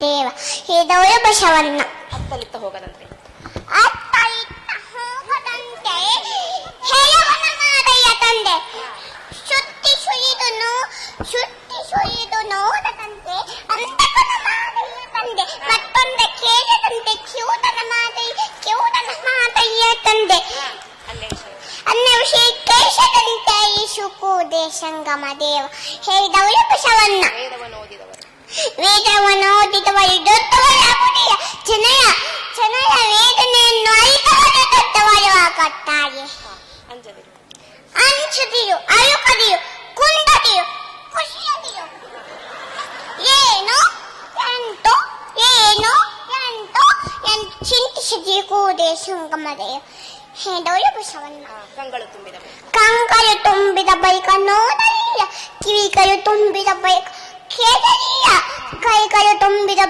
ದೇವ. ಹೇಳಿದವರು ಬಸವಣ್ಣ ಅತ್ತಲಿತ್ತ ಹೋಗದಂತೆ. ಅತ್ತಲಿತ್ತ ಹೋಗದಂತೆ. ಹೇಳವನ ಮಾರಯ್ಯ ತಂದೆ. ಸುತ್ತಿ ಸುಯಿದು ಸುತ್ತಿ ಸುಯಿದು ನೋಡದಂತೆ. ಅಂತಕನ ಮಾರಯ್ಯ ತಂದೆ. ಮತ್ತೊಂದ ಕೇಳದಂತೆ ಕಿವುಡನ ಮಾರಯ್ಯ ಕಿವುಡನ ಮಾರಯ್ಯ ತಂದೆ. ಅನ್ನ ವಿಷಯ ಕೇಶದಂತೆ ಈಶುಕು ದೇಶಂಗಮ ದೇವ. ಹೇಳಿದವರು ಬಸವಣ್ಣ ಓದಿದವರು. ವೇದವನ್ನು ಅಂಜದಿರು ಅಂಚದಿರು ಅಳುಕದಿರು ಕುಂದದಿರು ಖುಷಿಯದಿರು ಏನು ಎಂಟು ಏನು ಎಂಟು ಎಂಟು ಚಿಂತಿಸದಿರುವುದೇ ಸಂಗಮದೆಯ ಹೇಳಿದವರು ಬಸವಣ್ಣ ಹಾ ಕಂಗಳು ತುಂಬಿದ ಬೈಕ ಕಂಕರು ತುಂಬಿದ ಬೈಕ ನೋಡಲಿಲ್ಲ ಕಿವಿಗಳು ತುಂಬಿದ ಬೈಕ ಕೇಳಲಿಲ್ಲ ಕೈಗಳು ತುಂಬಿದ ಬೈಕ